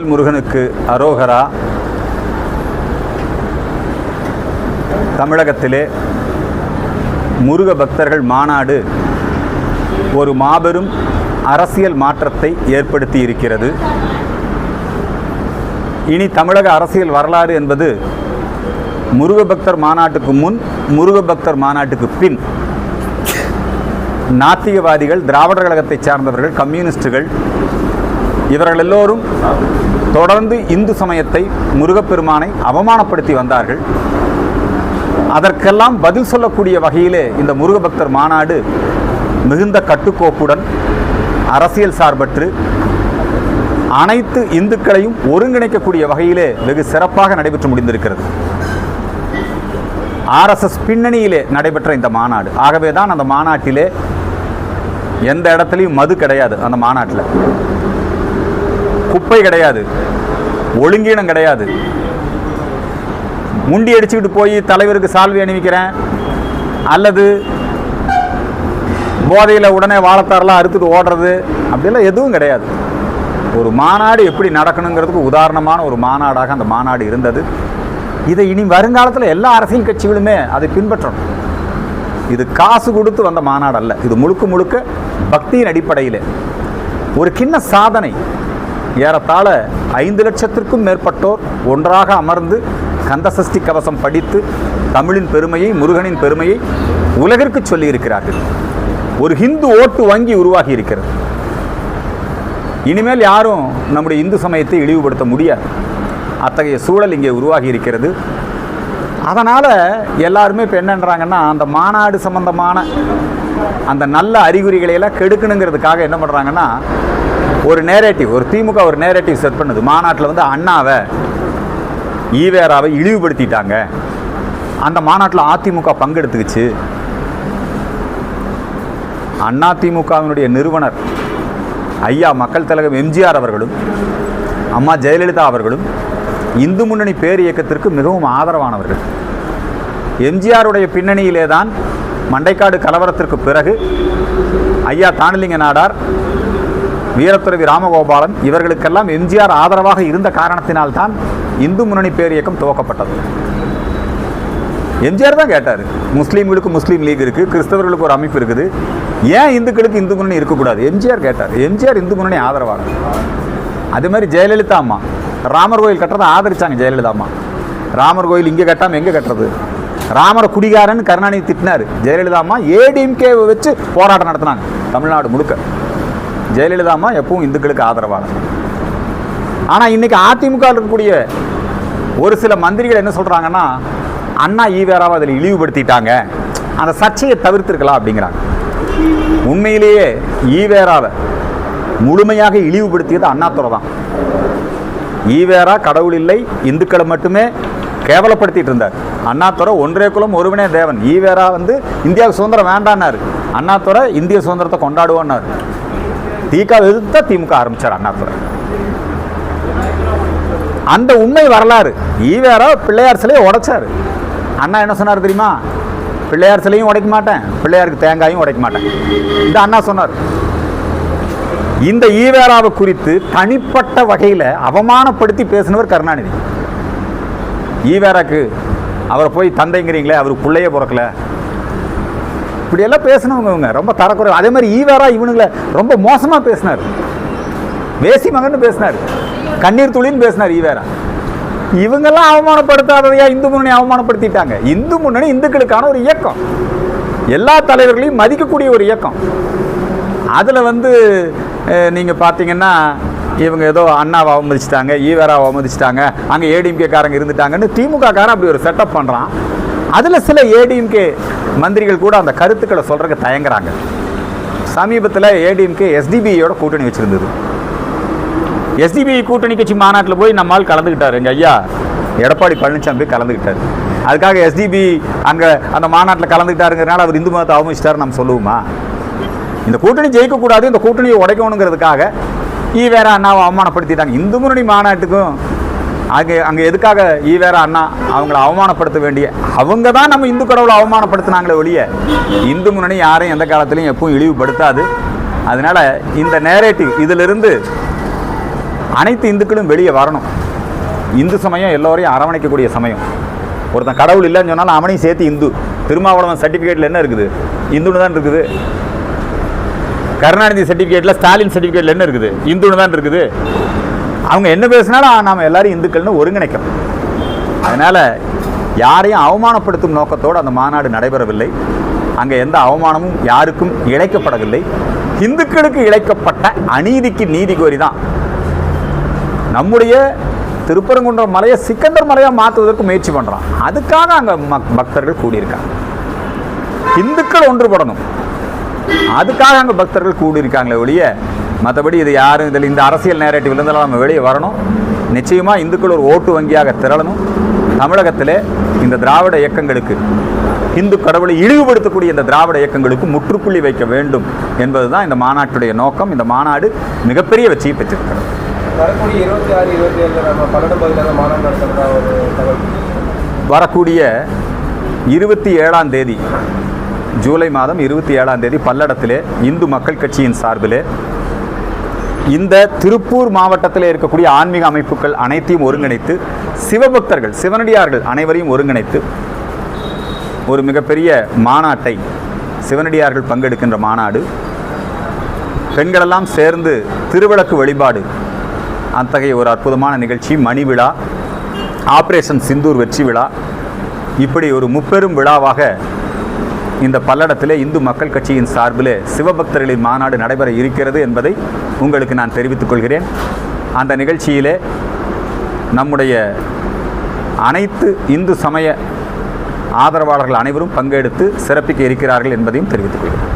முருகனுக்கு அரோகரா. தமிழகத்திலே முருக பக்தர்கள் மாநாடு ஒரு மாபெரும் அரசியல் மாற்றத்தை ஏற்படுத்தி இருக்கிறது. இனி தமிழக அரசியல் வரலாறு என்பது முருக பக்தர் மாநாட்டுக்கு முன் முருக பக்தர் மாநாட்டுக்கு பின். நாத்திகவாதிகள் திராவிடர் கழகத்தைச் சார்ந்தவர்கள் கம்யூனிஸ்டுகள் இவர்கள் எல்லோரும் தொடர்ந்து இந்து சமயத்தை முருகப்பெருமானை அவமானப்படுத்தி வந்தார்கள். அதற்கெல்லாம் பதில் சொல்லக்கூடிய வகையிலே இந்த முருக பக்தர் மாநாடு மிகுந்த கட்டுக்கோப்புடன் அரசியல் சார்பற்று அனைத்து இந்துக்களையும் ஒருங்கிணைக்கக்கூடிய வகையிலே வெகு சிறப்பாக நடைபெற்று முடிந்திருக்கிறது. ஆர்எஸ்எஸ் பின்னணியிலே நடைபெற்ற இந்த மாநாடு. ஆகவே தான் அந்த மாநாட்டிலே எந்த இடத்துலையும் மது கிடையாது அந்த மாநாட்டில். குப்பை கிடையாது. ஒழுங்கீனம் கிடையாது. முண்டி அடிச்சுக்கிட்டு போய் தலைவருக்கு சால்வி அணிவிக்கிறேன். அல்லது போதையில் உடனே வாழைத்தாரெல்லாம் அறுத்துட்டு ஓடுறது. அப்படிலாம் எதுவும் கிடையாது. ஒரு மாநாடு எப்படி நடக்கணுங்கிறதுக்கு உதாரணமான ஒரு மாநாடாக அந்த மாநாடு இருந்தது. இதை இனி வருங்காலத்தில் எல்லா அரசியல் கட்சிகளுமே அதை பின்பற்றணும். இது காசு கொடுத்து வந்த மாநாடு அல்ல இது முழுக்க முழுக்க பக்தியின் அடிப்படையில். ஒரு கிண்ண சாதனை. ஏறத்தாழ ஐந்து லட்சத்திற்கும் மேற்பட்டோர் ஒன்றாக அமர்ந்து கந்தசஷ்டி கவசம் படித்து தமிழின் பெருமையை முருகனின் பெருமையை உலகிற்கு சொல்லியிருக்கிறார்கள். ஒரு ஹிந்து ஓட்டு வங்கி உருவாகி இருக்கிறது. இனிமேல் யாரும் நம்முடைய இந்து சமயத்தை இழிவுபடுத்த முடியாது. அத்தகைய சூழல் இங்கே உருவாகி இருக்கிறது. அதனால் எல்லாருமே இப்போ என்னன்றாங்கன்னா அந்த மாநாடு சம்பந்தமான அந்த நல்ல அறிகுறிகளை எல்லாம் கெடுக்கணுங்கிறதுக்காக என்ன பண்ணுறாங்கன்னா ஒரு நேரேட்டிவ் ஒரு திமுக ஒரு நேரேட்டிவ் செட் பண்ணுது. மாநாட்டில் வந்து அண்ணாவை ஈவேராவை இழிவுபடுத்திட்டாங்க. அந்த மாநாட்டில் அதிமுக பங்கெடுத்துக்கிச்சு. அண்ணா திமுகவினுடைய நிறுவனர் ஐயா மக்கள் தலைவர் எம்ஜிஆர் அவர்களும் அம்மா ஜெயலலிதா அவர்களும் இந்து முன்னணி பேர் இயக்கத்திற்கு மிகவும் ஆதரவானவர்கள். எம்ஜிஆருடைய பின்னணியிலே தான் மண்டைக்காடு கலவரத்திற்கு பிறகு ஐயா தானலிங்க நாடார் வீரத்துறவி ராமகோபாலன் இவர்களுக்கெல்லாம் எம்ஜிஆர் ஆதரவாக இருந்த காரணத்தினால்தான் இந்து முன்னணி பேர் இயக்கம் துவக்கப்பட்டது. எம்ஜிஆர் தான் கேட்டார் முஸ்லீம்களுக்கு முஸ்லீம் லீக் இருக்குது கிறிஸ்தவர்களுக்கு ஒரு அமைப்பு இருக்குது. ஏன் இந்துக்களுக்கு இந்து முன்னணி இருக்கக்கூடாது? எம்ஜிஆர் கேட்டார் எம்ஜிஆர் இந்து முன்னணி ஆதரவாளர். அதே மாதிரி ஜெயலலிதா அம்மா ராமர் கோயில் கட்டுறதை ஆதரிச்சாங்க ஜெயலலிதா அம்மா. ராமர் கோயில் இங்கே கட்டாமல் எங்கே கட்டுறது? ராமரை குடிகாரன் கருணாநிதி திட்டினார். ஜெயலலிதா அம்மா ஏடிஎம்கே வச்சு போராட்டம் நடத்தினாங்க. தமிழ்நாடு முழுக்க. ஜெயலலிதா அம்மா எப்பவும் இந்துக்களுக்கு ஆதரவாளர். ஆனால் இன்னைக்கு அதிமுக இருக்கக்கூடிய ஒரு சில மந்திரிகள் என்ன சொல்கிறாங்கன்னா அண்ணா ஈவேராவை அதில் இழிவுபடுத்திட்டாங்க. அந்த சர்ச்சையை தவிர்த்துருக்கலாம் அப்படிங்கிறாங்க. உண்மையிலேயே ஈவேராவை முழுமையாக இழிவுபடுத்தியது அண்ணாத்துறை தான். ஈவேரா கடவுள் இல்லை இந்துக்களை மட்டுமே கேவலப்படுத்திட்டு இருந்தார் அண்ணாதுரை ஒன்றே குலம் ஒருவனே தேவன். ஈவேரா வந்து இந்தியாவுக்கு சுதந்திரம் வேண்டான்னாரு. அண்ணாதுரை இந்திய சுதந்திரத்தை கொண்டாடுவோன்னாரு. திக எதிர்த்தா திமுக ஆரம்பித்தார் அண்ணாதுரை. அந்த உண்மை வரலாறு. ஈவேரா பிள்ளையார் சிலையை உடைச்சாரு. அண்ணா என்ன சொன்னார் தெரியுமா? பிள்ளையார் சிலையும் உடைக்க மாட்டேன். பிள்ளையாருக்கு தேங்காயும் உடைக்க மாட்டேன். இந்த அண்ணா சொன்னார். இந்த ஈவேராவை குறித்து தனிப்பட்ட வகையில் அவமானப்படுத்தி பேசினவர் கருணாநிதி. ஈவேராக்கு அவரை போய் தந்தைங்கிறீங்களே அவருக்கு பிள்ளையே பிறக்கல. இப்படியெல்லாம் பேசினவங்க இவங்க. ரொம்ப தரக்குறை அதே மாதிரி ஈவேரா இவனுங்களை ரொம்ப மோசமாக பேசினார். வேசி மகன் பேசினார். கண்ணீர் துளின்னு பேசினார் ஈவேரா. இவங்கெல்லாம் அவமானப்படுத்தாததையா இந்து முன்னணி அவமானப்படுத்திட்டாங்க. இந்து முன்னணி இந்துக்களுக்கான ஒரு இயக்கம். எல்லா தலைவர்களையும் மதிக்கக்கூடிய ஒரு இயக்கம். அதில் வந்து நீங்கள் பார்த்தீங்கன்னா இவங்க ஏதோ அண்ணாவை அவமதிச்சிட்டாங்க ஈவேராவை அவமதிச்சிட்டாங்க அங்கே ஏடிஎம்கே காரங்க இருந்துட்டாங்கன்னு திமுக காரன் அப்படி ஒரு செட்டப் பண்ணுறான் அதில் சில ஏடிஎம்கே மந்திரிகள் கூட அந்த கருத்துக்களை சொல்கிறதுக்கு தயங்குறாங்க. சமீபத்தில் ஏடிஎம்கே எஸ்டிபிஐயோட கூட்டணி வச்சுருந்தது. எஸ்டிபிஐ கூட்டணி கட்சி மாநாட்டில் போய் நம்மால் கலந்துக்கிட்டார் எங்கள் ஐயா எடப்பாடி பழனிசாமி போய் கலந்துக்கிட்டார் அதுக்காக எஸ்டிபி அங்கே அந்த மாநாட்டில் கலந்துக்கிட்டாருங்கிறனால அவர் இந்து மதத்தை அவமதிச்சிட்டாரு நம்ம சொல்லுவோமா? இந்த கூட்டணி ஜெயிக்கக்கூடாது இந்த கூட்டணியை உடைக்கணுங்கிறதுக்காக ஈவேரா அண்ணாவை அவமானப்படுத்திட்டாங்க. இந்து முன்னணி மாநாட்டுக்கும் அங்கே அங்கே எதுக்காக ஈவேரா அண்ணா அவங்கள அவமானப்படுத்த வேண்டிய? அவங்க தான் நம்ம இந்து கடவுளை அவமானப்படுத்தினாங்களே ஒழிய இந்து முன்னணி யாரையும் எந்த காலத்துலையும் எப்பவும் இழிவுபடுத்தாது. அதனால இந்த நேரேட்டிவ் இதிலிருந்து அனைத்து இந்துக்களும் வெளியே வரணும். இந்து சமயம் எல்லோரையும் அரவணைக்கக்கூடிய சமயம். ஒருத்தன் கடவுள் இல்லைன்னு சொன்னாலும் அவனையும் சேர்த்து இந்து. திருமாவளவன் சர்டிஃபிகேட்டில் என்ன இருக்குது? இந்துன்னு தான் இருக்குது. கருணாநிதி சர்டிஃபிகேட்டில் ஸ்டாலின் சர்டிஃபிகேட்டில் என்ன இருக்குது? இந்துன்னு தான் இருக்குது. அவங்க என்ன பேசினாலும் நாம் எல்லாரும் இந்துக்கள்னு ஒருங்கிணைக்கணும். அதனால் யாரையும் அவமானப்படுத்தும் நோக்கத்தோடு அந்த மாநாடு நடைபெறவில்லை. அங்கே எந்த அவமானமும் யாருக்கும் இழைக்கப்படவில்லை. இந்துக்களுக்கு இழைக்கப்பட்ட அநீதிக்கு நீதி கோரி தான். நம்முடைய திருப்பரங்குன்றம் மலையை சிக்கந்தர் மலையாக மாற்றுவதற்கு முயற்சி பண்ணுறான் அதுக்காக அங்கே மக் பக்தர்கள் கூடியிருக்காங்க. இந்துக்கள் ஒன்றுபடணும். அதுக்காக அங்கே பக்தர்கள் கூடியிருக்காங்களே ஒழிய மற்றபடி இது யாரும் இதில் இந்த அரசியல் நேரட்டிவ்ல இருந்தெல்லாம் நம்ம வெளியே வரணும். நிச்சயமாக இந்துக்கள் ஒரு ஓட்டு வங்கியாக திரளணும். தமிழகத்திலே இந்த திராவிட இயக்கங்களுக்கு இந்து கடவுளை இழிவுபடுத்தக்கூடிய இந்த திராவிட இயக்கங்களுக்கு முற்றுப்புள்ளி வைக்க வேண்டும் என்பதுதான் இந்த மாநாட்டுடைய நோக்கம். இந்த மாநாடு மிகப்பெரிய வெற்றியை பெற்றிருக்கிறது. வரக்கூடிய இருபத்தி ஆறு இருபத்தி ஏழு நம்ம பன்னெண்டு பகுதியில் மாநாடு நடத்துறதா ஒரு தகவல் வரக்கூடிய இருபத்தி ஏழாம் தேதி ஜூலை மாதம் இருபத்தி ஏழாம் தேதி பல்லடத்திலே இந்து மக்கள் கட்சியின் சார்பிலே இந்த திருப்பூர் மாவட்டத்தில் இருக்கக்கூடிய ஆன்மீக அமைப்புகள் அனைத்தையும் ஒருங்கிணைத்து சிவபக்தர்கள் சிவனடியார்கள் அனைவரையும் ஒருங்கிணைத்து ஒரு மிகப்பெரிய மாநாட்டை சிவனடியார்கள் பங்கெடுக்கின்ற மாநாடு. பெண்களெல்லாம் சேர்ந்து திருவிளக்கு வழிபாடு. அத்தகைய ஒரு அற்புதமான நிகழ்ச்சி மணி விழா ஆப்ரேஷன் சிந்தூர் வெற்றி விழா. இப்படி ஒரு முப்பெரும் விழாவாக இந்த பல்லடத்திலே இந்து மக்கள் கட்சியின் சார்பிலே சிவபக்தர்களின் மாநாடு நடைபெற இருக்கிறது என்பதை உங்களுக்கு நான் தெரிவித்துக் கொள்கிறேன். அந்த நிகழ்ச்சியிலே நம்முடைய அனைத்து இந்து சமய ஆதரவாளர்கள் அனைவரும் பங்கெடுத்து சிறப்பிக்க இருக்கிறார்கள் என்பதையும் தெரிவித்துக் கொள்கிறேன்.